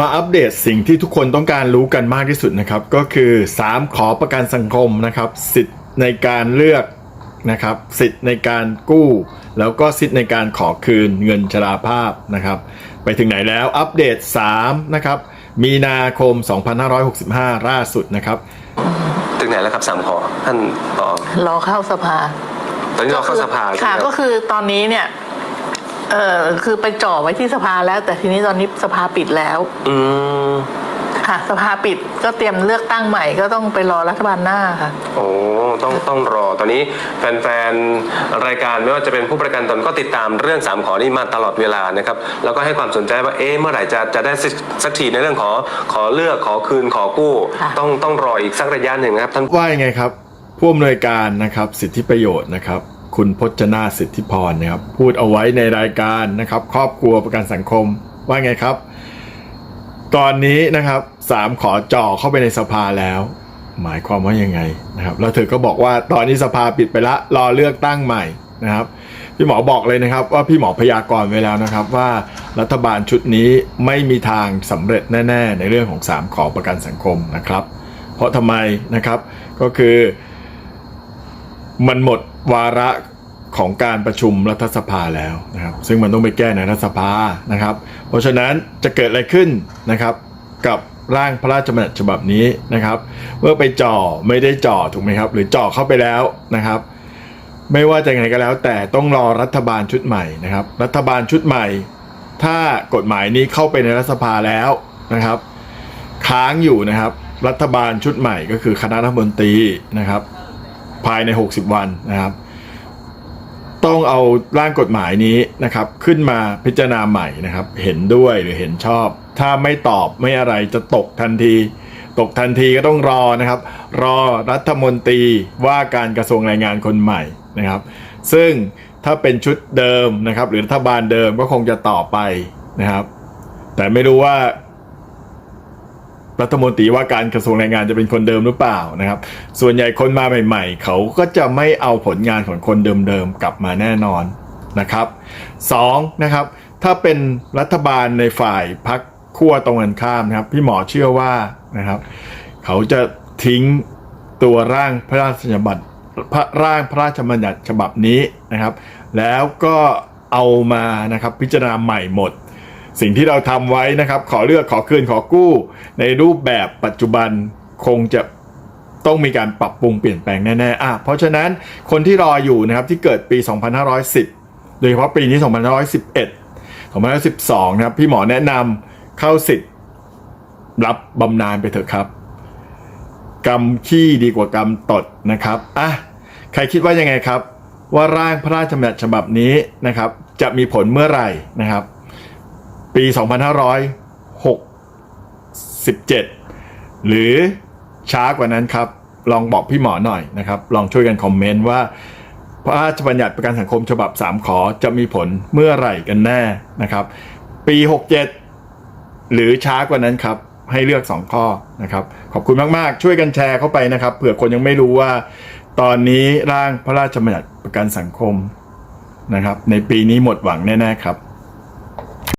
มาอัปเดตสิ่งที่ทุกคนต้องการรู้กันมากที่สุดนะครับ ก็คือ 3 ขอประกันสังคมนะครับ สิทธิ์ในการเลือกนะครับ สิทธิ์ในการกู้ แล้วก็สิทธิ์ในการขอคืนเงินชราภาพนะครับ ไปถึงไหนแล้วอัปเดต 3 นะครับ มีนาคม 2565 ล่าสุดนะครับ ถึงไหนแล้วครับสามขอท่านรองรอเข้าสภาตอนนี้เราเข้าสภาใช่ไหมค่ะรับ ก็คือตอนนี้เนี่ย เออคือไปจ่อไว้ที่สภาแล้ว แต่ทีนี้ตอนนี้สภาปิดแล้ว อืมค่ะ สภาปิดก็เตรียมเลือกตั้งใหม่ก็ต้องไปรอรัฐบาลหน้าค่ะ โอ้ต้องต้องรอตอนนี้แฟนๆ รายการไม่ว่าจะเป็นผู้ประกันตนก็ติดตามเรื่องสามขอนี้มาตลอดเวลานะครับ แล้วก็ให้ความสนใจว่าเอ๊ะเมื่อไหร่จะจะได้สักสักทีในเรื่องขอขอเลือกขอคืนขอกู้ ค่ะ ต้องต้องรออีกสักระยะหนึ่งนะครับท่าน ว่ายังไงครับผู้อำนวยการนะครับสิทธิประโยชน์นะครับ คุณพจนาสิทธิพรนะครับพูดเอาไว้ในรายการนะครับ ครอบครัวประกันสังคมว่าไงครับ ตอนนี้นะครับสามขอจ่อเข้าไปในสภาแล้ว หมายความว่ายังไงนะครับแล้วเธอก็บอกว่าตอนนี้สภาปิดไปละรอเลือกตั้งใหม่นะครับพี่หมอบอกเลยนะครับ ว่าพี่หมอพยากรณ์ไว้แล้วนะครับ ว่ารัฐบาลชุดนี้ไม่มีทางสำเร็จแน่ ๆ ในเรื่องของ 3 ขอประกันสังคมนะครับ เพราะทำไมนะครับก็คือมันหมด วาระของการประชุมรัฐสภาแล้วนะครับ ซึ่งมันต้องไปแก้ในรัฐสภานะครับ เพราะฉะนั้นจะเกิดอะไรขึ้นนะครับกับร่างพระราชบัญญัติฉบับนี้นะครับ เมื่อไปจ่อไม่ได้จ่อถูกไหมครับ หรือจ่อเข้าไปแล้วนะครับ ไม่ว่าจะไงก็แล้ว แต่ต้องรอรัฐบาลชุดใหม่นะครับ รัฐบาลชุดใหม่ ถ้ากฎหมายนี้เข้าไปในรัฐสภาแล้วนะครับ ค้างอยู่นะครับ รัฐบาลชุดใหม่ก็คือคณะรัฐมนตรีนะครับ ภายใน 60 วันนะครับ ต้องเอาร่างกฎหมายนี้นะครับ ขึ้นมาพิจารณาใหม่นะครับ เห็นด้วยหรือเห็นชอบ ถ้าไม่ตอบไม่อะไรจะตกทันที ตกทันทีก็ต้องรอนะครับ รอรัฐมนตรีว่าการกระทรวงแรงงานคนใหม่นะครับ ซึ่งถ้าเป็นชุดเดิมนะครับ หรือรัฐบาลเดิมก็คงจะต่อไปนะครับ แต่ไม่รู้ว่า รัฐมนตรีว่าการกระทรวงแรงงานจะเป็นคนเดิมหรือเปล่านะครับ ส่วนใหญ่คนมาใหม่ ๆ เขาก็จะไม่เอาผลงานของคนเดิมๆกลับมาแน่นอนนะครับสองนะครับถ้าเป็นรัฐบาลในฝ่ายพักขั้วตรงกันข้ามนะครับ พี่หมอเชื่อว่านะครับ เขาจะทิ้งตัวร่างพระราชบัญญัติพระร่างพระราชบัญญัติฉบับนี้นะครับ แล้วก็เอามานะครับพิจารณาใหม่หมด สิ่งที่เราทำไว้นะครับ ขอเลือกขอคืนขอกู้ ในรูปแบบปัจจุบันคงจะต้องมีการปรับปรุงเปลี่ยนแปลงแน่ๆอะเพราะฉะนั้นคนที่รออยู่นะครับที่เกิดปี 2510 โดยเฉพาะปีนี้ 2511 2512 นะครับ พี่หมอแนะนำเข้าสิทธิ์รับบำนาญไปเถอะครับกรรมขี้ดีกว่ากรรมตดนะครับอะใครคิดว่ายังไงครับ ว่าร่างพระราชบัญญัติฉบับนี้นะครับ จะมีผลเมื่อไหร่นะครับ ปี 2567 หรือช้ากว่านั้นครับ ลองบอกพี่หมอหน่อยนะครับ ลองช่วยกันคอมเมนต์ว่าพระราชบัญญัติประกันสังคมฉบับ 3 ขอจะมีผลเมื่อไหร่กันแน่นะครับ ปี 67 หรือช้ากว่านั้นครับ ให้เลือก 2 ข้อนะครับ ขอบคุณมาก ๆ ช่วยกันแชร์เข้าไปนะครับเผื่อคนยังไม่รู้ว่า ตอนนี้ร่างพระราชบัญญัติประกันสังคมนะครับ ในปีนี้หมดหวังแน่ ๆ ครับ